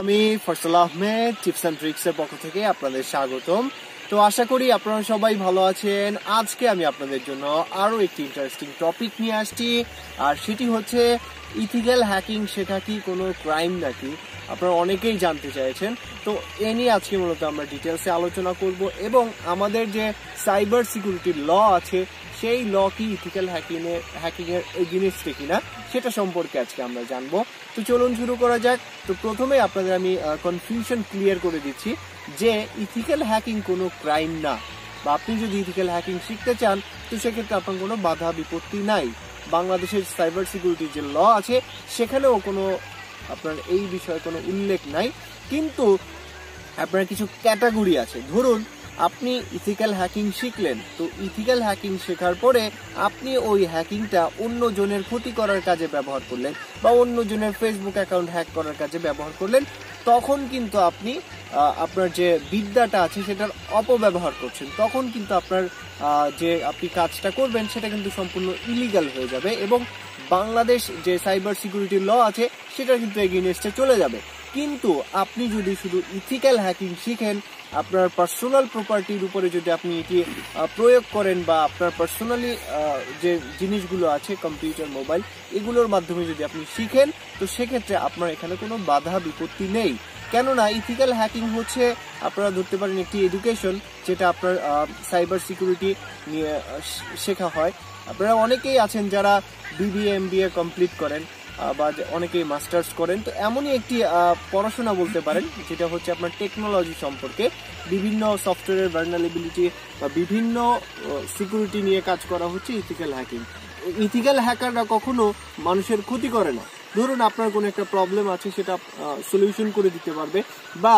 আমি ফসল Ahmed, tips and tricks এর পক্ষ থেকে আপনাদের স্বাগতম। তো আশা করি আপনারা সবাই ভালো আছেন। আজকে আমি আপনাদের জন্য আরও একটি ইন্টারেস্টিং টপিক নিয়ে আসছি, আর সেটি হচ্ছে ইথিক্যাল হ্যাকিং সেটা কি, কোনো ক্রাইম নাকি? আপনারা অনেকেই জানতে চাইছেন। তো এ নিয়ে আজকে মূলত আমরা ডিটেলসে আলোচনা করব, এবং আমাদের যে সাইবার সিকিউরিটি ল আছে সেই ল কি ইথিক্যাল হ্যাকিং এর হ্যাকিং এর এগেনিস্টে কিনা, সেটা সম্পর্কে আজকে আমরা জানব। তো চলুন শুরু করা যাক। তো প্রথমে আপনাদের আমি কনফিউশন ক্লিয়ার করে দিচ্ছি যে ইথিক্যাল হ্যাকিং কোনো ক্রাইম না। বা আপনি যদি ইথিক্যাল হ্যাকিং শিখতে চান, তো সেক্ষেত্রে আপনার কোনো বাধা বিপত্তি নাই। বাংলাদেশের সাইবার সিকিউরিটি যে ল আছে, সেখানেও কোনো আপনার এই বিষয়ে কোনো উল্লেখ নাই। কিন্তু আপনার কিছু ক্যাটাগরি আছে। ধরুন আপনি ইথিক্যাল হ্যাকিং শিখলেন, তো ইথিক্যাল হ্যাকিং শেখার পরে আপনি ওই হ্যাকিংটা অন্য জনের ক্ষতি করার কাজে ব্যবহার করলেন বা অন্য জনের ফেসবুক অ্যাকাউন্ট হ্যাক করার কাজে ব্যবহার করলেন, তখন কিন্তু আপনি আপনার যে বিদ্যাটা আছে সেটার অপব্যবহার করছেন। তখন কিন্তু আপনার যে আপনি কাজটা করবেন সেটা কিন্তু সম্পূর্ণ ইলিগাল হয়ে যাবে এবং বাংলাদেশ যে সাইবার সিকিউরিটি ল আছে সেটা কিন্তু এগেনস্টে চলে যাবে। কিন্তু আপনি যদি শুধু ইথিক্যাল হ্যাকিং শিখেন, আপনার পার্সোনাল প্রপার্টির উপরে যদি আপনি এটি প্রয়োগ করেন বা আপনার পার্সোনালি যে জিনিসগুলো আছে কম্পিউটার মোবাইল এগুলোর মাধ্যমে যদি আপনি শিখেন, তো সেক্ষেত্রে আপনার এখানে কোনো বাধা বিপত্তি নেই। কেননা ইথিক্যাল হ্যাকিং হচ্ছে, আপনারা ধরতে পারেন একটি এডুকেশন যেটা আপনার সাইবার সিকিউরিটি নিয়ে শেখা হয়। আপনারা অনেকেই আছেন যারা বিবিএ এমবিএ কমপ্লিট করেন। বা অনেকেই মাস্টার্স করেন, তো এমনই একটি পড়াশোনা বলতে পারেন, যেটা হচ্ছে আপনার টেকনোলজি সম্পর্কে বিভিন্ন সফটওয়্যারের ভার্নালিবিলিটি বা বিভিন্ন সিকিউরিটি নিয়ে কাজ করা হচ্ছে ইথিক্যাল হ্যাকিং ইথিক্যাল হ্যাকাররা কখনো মানুষের ক্ষতি করে না। ধরুন আপনার কোনো একটা প্রবলেম আছে, সেটা সলিউশন করে দিতে পারবে, বা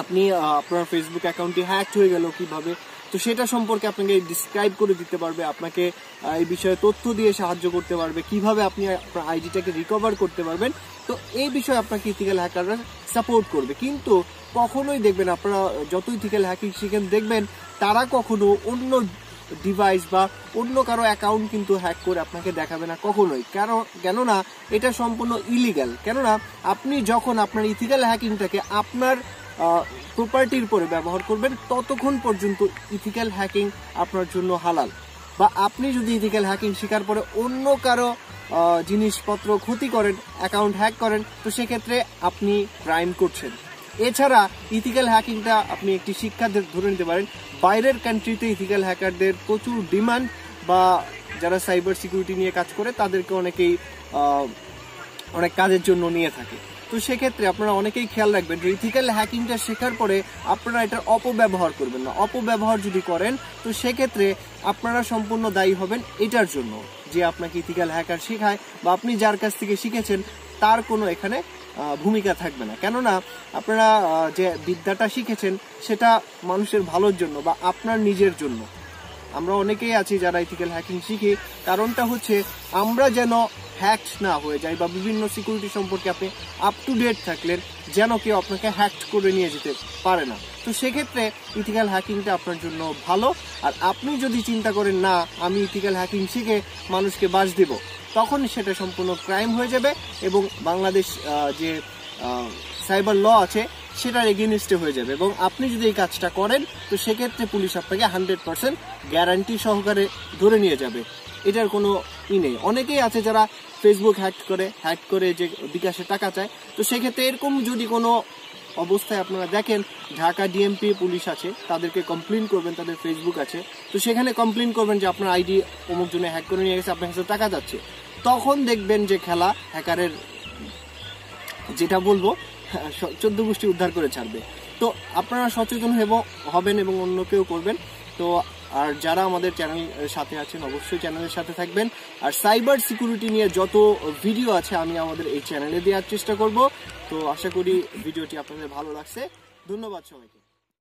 আপনি আপনার ফেসবুক অ্যাকাউন্টটি হ্যাক হয়ে গেল কীভাবে তো সেটা সম্পর্কে আপনাকে ডিসক্রাইব করে দিতে পারবে, আপনাকে এই বিষয়ে তথ্য দিয়ে সাহায্য করতে পারবে, কীভাবে আপনি আপনার আইডিটাকে রিকভার করতে পারবেন। তো এই বিষয়ে আপনাকে ইথিক্যাল হ্যাকাররা সাপোর্ট করবে। কিন্তু কখনোই দেখবেন আপনারা যত ইথিক্যাল হ্যাকিং শিখেন, দেখবেন তারা কখনো অন্য ডিভাইস বা অন্য কারও অ্যাকাউন্ট কিন্তু হ্যাক করে আপনাকে দেখাবে না কখনোই। কেন, কেননা এটা সম্পূর্ণ ইলিগাল কেননা আপনি যখন আপনার ইথিক্যাল হ্যাকিংটাকে আপনার প্রপার্টির উপরে ব্যবহার করবেন, ততক্ষণ পর্যন্ত ইথিক্যাল হ্যাকিং আপনার জন্য হালাল। বা আপনি যদি ইথিক্যাল হ্যাকিং শেখার পরে অন্য কারও জিনিসপত্র ক্ষতি করেন অ্যাকাউন্ট হ্যাক করেন, তো সেক্ষেত্রে আপনি ক্রাইম করছেন। এছাড়া ইথিক্যাল হ্যাকিংটা আপনি একটি শিক্ষা ধরে নিতে পারেন, বাইরের কান্ট্রিতে ইথিক্যাল হ্যাকারদের প্রচুর ডিমান্ড বা যারা সাইবার সিকিউরিটি নিয়ে কাজ করে, তাদেরকে অনেকেই অনেক কাজের জন্য নিয়ে থাকে। তো সেক্ষেত্রে আপনারা অনেকেই খেয়াল রাখবেন যে ইথিক্যাল হ্যাকিংটা শেখার পরে আপনারা এটার অপব্যবহার করবেন না। অপব্যবহার যদি করেন, তো সেক্ষেত্রে আপনারা সম্পূর্ণ দায়ী হবেন এটার জন্য যে আপনাকে ইথিক্যাল হ্যাকার শেখায় বা আপনি যার কাছ থেকে শিখেছেন, তার কোনো এখানে ভূমিকা থাকবে না। কেননা, আপনারা যে বিদ্যাটা শিখেছেন, সেটা মানুষের ভালোর জন্য বা আপনার নিজের জন্য। আমরা অনেকেই আছি যারা ইথিক্যাল হ্যাকিং শিখি। কারণটা হচ্ছে, আমরা যেন হ্যাকড না হয়ে যায় বা বিভিন্ন সিকিউরিটি সম্পর্কে আপনি আপ টু ডেট থাকলেন, যেন কেউ আপনাকে হ্যাকড করে নিয়ে যেতে পারে না। তো সেক্ষেত্রে ইথিক্যাল হ্যাকিংটা আপনার জন্য ভালো। আর আপনি যদি চিন্তা করেন, না, আমি ইথিক্যাল হ্যাকিং শিখে মানুষকে বাস দেব, তখন সেটা সম্পূর্ণ ক্রাইম হয়ে যাবে এবং বাংলাদেশ যে সাইবার ল আছে, সেটার এগেনিস্টে হয়ে যাবে। এবং আপনি যদি এই কাজটা করেন, তো সেক্ষেত্রে পুলিশ আপনাকে হান্ড্রেড পার্সেন্ট গ্যারান্টি সহকারে ধরে নিয়ে যাবে। এটার কোনো ই নেই। অনেকেই আছে যারা ফেসবুক হ্যাক করে হ্যাক করে যে বিকাশে টাকা চায়। তো সেক্ষেত্রে এরকম যদি কোনো অবস্থায় আপনারা দেখেন, ঢাকা ডিএমপি পুলিশ আছে, তাদেরকে কমপ্লেন করবেন, তাদের ফেসবুক আছে। তো সেখানে কমপ্লেন করবেন যে আপনার আইডি অমুক জনে হ্যাক করে নিয়ে গেছে, আপনার কাছে টাকা যাচ্ছে। তখন দেখবেন যে খেলা হ্যাকারের যেটা বলব, চোদ্দ গোষ্ঠী উদ্ধার করে ছাড়বে। তো আপনারা সচেতন হেব হবেন এবং অন্য কেউ করবেন। তো আর যারা আমাদের চ্যানেল সাথে আছেন, অবশ্যই চ্যানেলের সাথে থাকবেন। আর সাইবার সিকিউরিটি নিয়ে যত ভিডিও আছে, আমি আমাদের এই চ্যানেলে দেওয়ার চেষ্টা করব। তো আশা করি ভিডিওটি আপনাদের ভালো লাগছে। ধন্যবাদ সবাইকে।